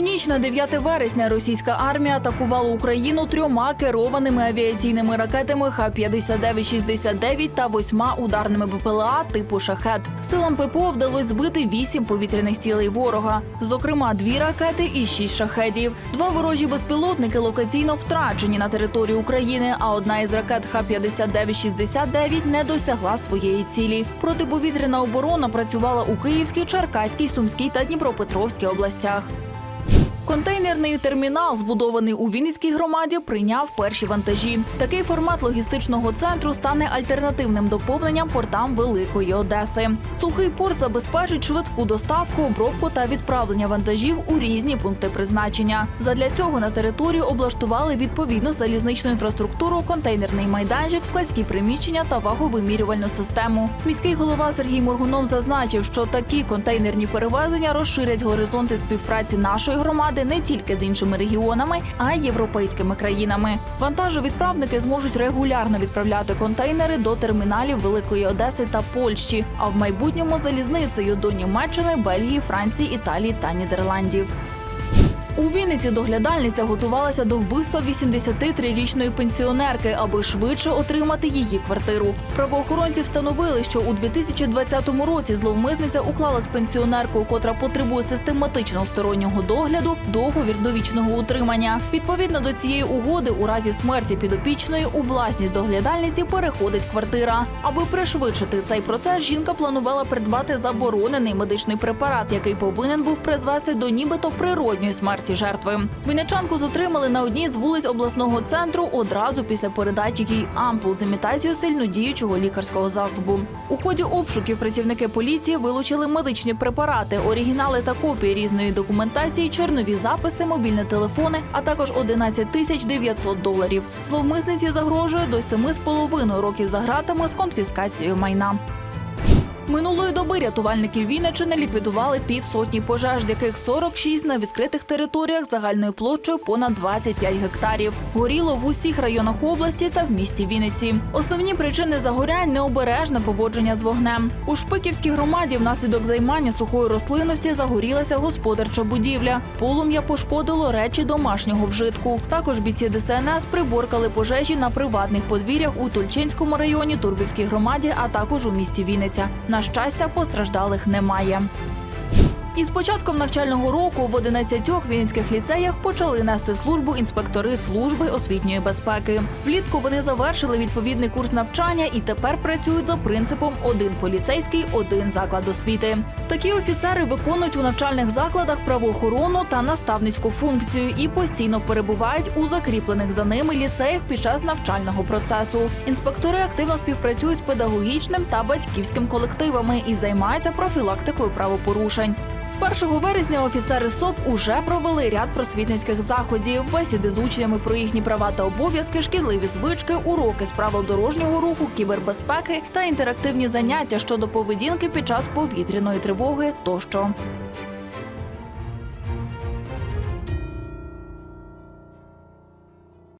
У ніч на 9 вересня російська армія атакувала Україну трьома керованими авіаційними ракетами Х-59-69 та восьма ударними БПЛА типу «Шахет». Силам ППО вдалося збити вісім повітряних цілей ворога, зокрема дві ракети і шість шахедів. Два ворожі безпілотники локаційно втрачені на території України, а одна із ракет Х-59-69 не досягла своєї цілі. Протиповітряна оборона працювала у Київській, Черкаській, Сумській та Дніпропетровській областях. Контейнерний термінал, збудований у Вінницькій громаді, прийняв перші вантажі. Такий формат логістичного центру стане альтернативним доповненням портам Великої Одеси. Сухий порт забезпечить швидку доставку, обробку та відправлення вантажів у різні пункти призначення. Задля цього на території облаштували відповідну залізничну інфраструктуру, контейнерний майданчик, складські приміщення та ваговимірювальну систему. Міський голова Сергій Моргунов зазначив, що такі контейнерні перевезення розширять горизонти співпраці нашої громади не тільки з іншими регіонами, а й європейськими країнами. Вантажовідправники зможуть регулярно відправляти контейнери до терміналів Великої Одеси та Польщі, а в майбутньому залізницею до Німеччини, Бельгії, Франції, Італії та Нідерландів. Вінниці доглядальниця готувалася до вбивства 83-річної пенсіонерки, аби швидше отримати її квартиру. Правоохоронці встановили, що у 2020 році зловмисниця уклала з пенсіонеркою, котра потребує систематичного стороннього догляду, договір довічного утримання. Відповідно до цієї угоди, у разі смерті підопічної у власність доглядальниці переходить квартира. Аби пришвидшити цей процес, жінка планувала придбати заборонений медичний препарат, який повинен був призвести до нібито природньої смерті жертви. Вінничанку затримали на одній з вулиць обласного центру одразу після передачі їй ампул з імітацією сильнодіючого лікарського засобу. У ході обшуків працівники поліції вилучили медичні препарати, оригінали та копії різної документації, чорнові записи, мобільні телефони, а також 11 тисяч 900 доларів. Зловмисниці загрожує до 7,5 років за ґратами з конфіскацією майна. Минулої доби рятувальники Вінничини ліквідували півсотні пожеж, з яких 46 на відкритих територіях загальною площею понад 25 гектарів. Горіло в усіх районах області та в місті Вінниці. Основні причини загорянь необережне поводження з вогнем. У Шпиківській громаді внаслідок займання сухої рослинності загорілася господарча будівля. Полум'я пошкодило речі домашнього вжитку. Також бійці ДСНС приборкали пожежі на приватних подвір'ях у Тульчинському районі, Турбівській громаді, а також у місті Вінниця. Щастя, постраждалих немає. Із початком навчального року в 11 вінницьких ліцеях почали нести службу інспектори служби освітньої безпеки. Влітку вони завершили відповідний курс навчання і тепер працюють за принципом один поліцейський, один заклад освіти. Такі офіцери виконують у навчальних закладах правоохоронну та наставницьку функцію і постійно перебувають у закріплених за ними ліцеях під час навчального процесу. Інспектори активно співпрацюють з педагогічним та батьківським колективами і займаються профілактикою правопорушень. З 1 вересня офіцери СОП уже провели ряд просвітницьких заходів, бесіди з учнями про їхні права та обов'язки, шкідливі звички, уроки з правил дорожнього руху, кібербезпеки та інтерактивні заняття щодо поведінки під час повітряної тривоги тощо.